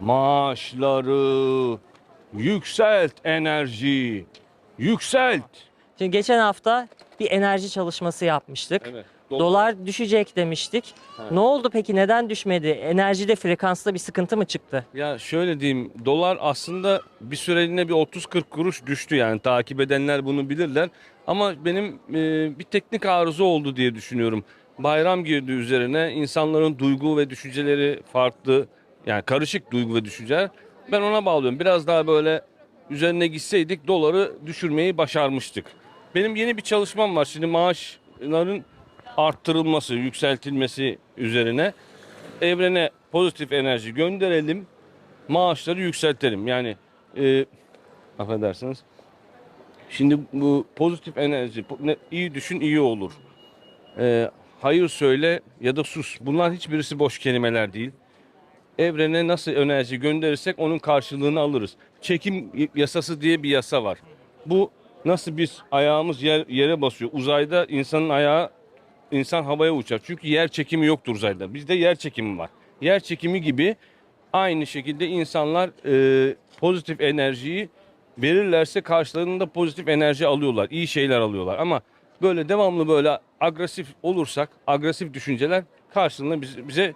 Maaşları yükselt enerji. Yükselt. Şimdi geçen hafta bir enerji çalışması yapmıştık. Evet. Dolar düşecek demiştik. Ne oldu peki? Neden düşmedi? Enerjide frekansta bir sıkıntı mı çıktı? Ya şöyle diyeyim, dolar aslında bir süreliğine bir 30-40 kuruş düştü yani takip edenler bunu bilirler. Ama benim e, bir teknik arıza oldu diye düşünüyorum. Bayram girdi üzerine, insanların duygu ve düşünceleri farklı, yani karışık duygu ve düşünceler. Ben ona bağlıyorum. Biraz daha böyle üzerine gitseydik doları düşürmeyi başarmıştık. Benim yeni bir çalışmam var. Şimdi maaşların arttırılması, yükseltilmesi üzerine evrene pozitif enerji gönderelim, maaşları yükseltelim. Yani e, affedersiniz. Şimdi bu pozitif enerji, iyi düşün iyi olur. E, hayır söyle ya da sus. Bunlar hiçbirisi boş kelimeler değil. Evrene nasıl enerji gönderirsek onun karşılığını alırız. Çekim yasası diye bir yasa var. Bu nasıl biz ayağımız yer, yere basıyor. Uzayda insanın ayağı insan havaya uçar. Çünkü yer çekimi yoktur uzayda. Bizde yer çekimi var. Yer çekimi gibi aynı şekilde insanlar e, pozitif enerjiyi verirlerse karşılığında pozitif enerji alıyorlar. iyi şeyler alıyorlar. Ama böyle devamlı böyle agresif olursak, agresif düşünceler karşılığında bize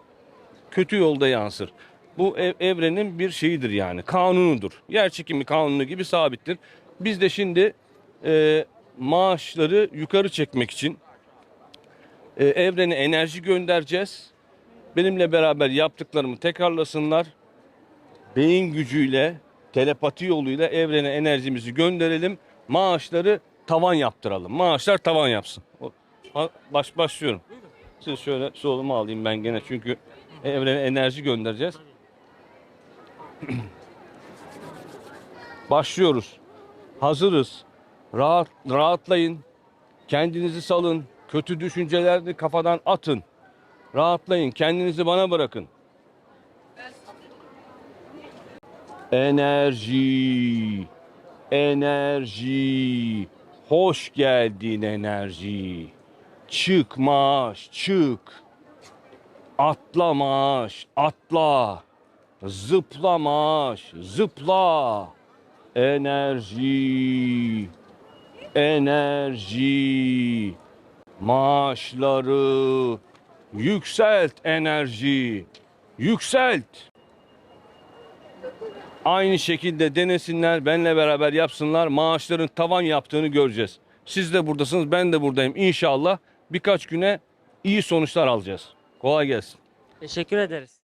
kötü yolda yansır. Bu ev- evrenin bir şeyidir yani kanunudur. Yer çekimi kanunu gibi sabittir. Biz de şimdi e, maaşları yukarı çekmek için e, evrene enerji göndereceğiz. Benimle beraber yaptıklarımı tekrarlasınlar. Beyin gücüyle, telepati yoluyla evrene enerjimizi gönderelim. Maaşları tavan yaptıralım. Maaşlar tavan yapsın. Baş, başlıyorum. Siz şöyle solumu alayım ben gene çünkü evrene enerji göndereceğiz. Başlıyoruz. Hazırız. Rahat, rahatlayın. Kendinizi salın. Kötü düşünceleri kafadan atın. Rahatlayın. Kendinizi bana bırakın. Enerji. Enerji. Hoş geldin enerji. Çık maaş, çık. Atla maaş, atla. Zıpla maaş, zıpla. Enerji. Enerji. Maaşları yükselt enerji. Yükselt. Aynı şekilde denesinler, benle beraber yapsınlar. Maaşların tavan yaptığını göreceğiz. Siz de buradasınız, ben de buradayım. İnşallah birkaç güne iyi sonuçlar alacağız. Kolay gelsin. Teşekkür ederiz.